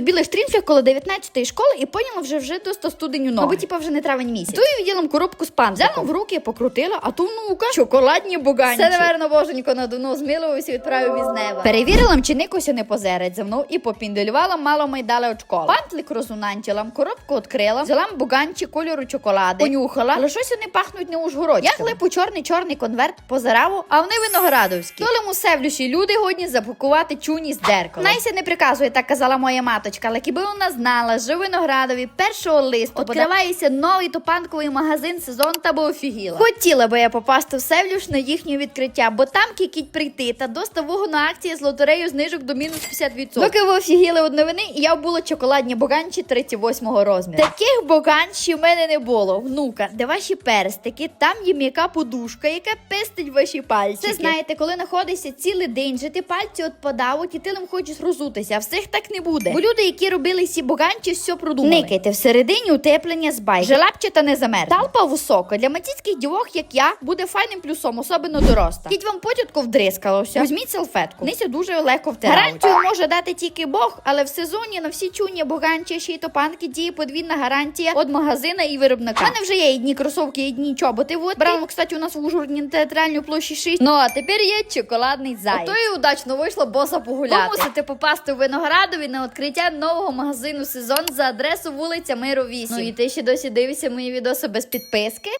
в білих стрінчах коло 19-ї школи і поняла вже вже до студеню ноги. Або типа вже не травень місяць. Тою відділом коробку з панциком. Взяла в руки, покрутила, а ту внука шоколадні буганчі. Це, наверно, боженько надуно змилувався і відправив із неба. Перевірила, чи Никося не позерить за мною і попіндалювала мало майдали від школи. Пантлик розунантіла, коробку відкрила, взяла буганчі кольору чоколади, понюхала, але щось вони пахнуть не ужгородськими. Я глипу чорний чорний конверт позараву, а вони виноградовські. Толему севлющі люди годні запакувати чуні з деркала. Найся не приказує, так казала моя маточка, але кіби вона знала, що в виноградові 1 листопада відкривається новий топанковий магазин сезон та би офігіла. Хотіла би я попасти в Севлюш на їхнє відкриття, бо там кікіть прийти та доставого на акції з лотерею знижок до мінус 50%. Доки ви офігіли від новини, я була чоколадні боганчі 38-го розміру. Таких боганчів в мене не було. Внука, де ваші перстики, там є м'яка подушка, яка пестить ваші пальці. Це знаєте, коли знаходишся цілий день, же ти пальці відпадають і ти ним хочеш розутися. А всіх так не буде. Люди, які робили ці боганчі, все продумали. Никайте всередині утеплення з байки. Желапчата не замерз. Талпа висока. Для матіцьких дівок, як я, буде файним плюсом, особливо дороста. Кіть вам потітко вдрискалося. Візьміть салфетку. Нися дуже легко втирають. Гарантію може дати тільки Бог, але в сезоні на всі чуні, боганчі, ще й топанки діє подвійна гарантія від магазина і виробника. У мене вже є одні кросовки, і одні чоботи. Вот брала, кстати, у нас в Ужгороді на театральній площі 6. Ну а тепер є чоколадний заяць. Ото і удачно вийшло боса погуляти. Ви мусите попасти в Виноградові на відкриття нового магазину сезон за адресу вулиця Миру 8. Ну і ти ще досі дивишся мої відоси без підписки?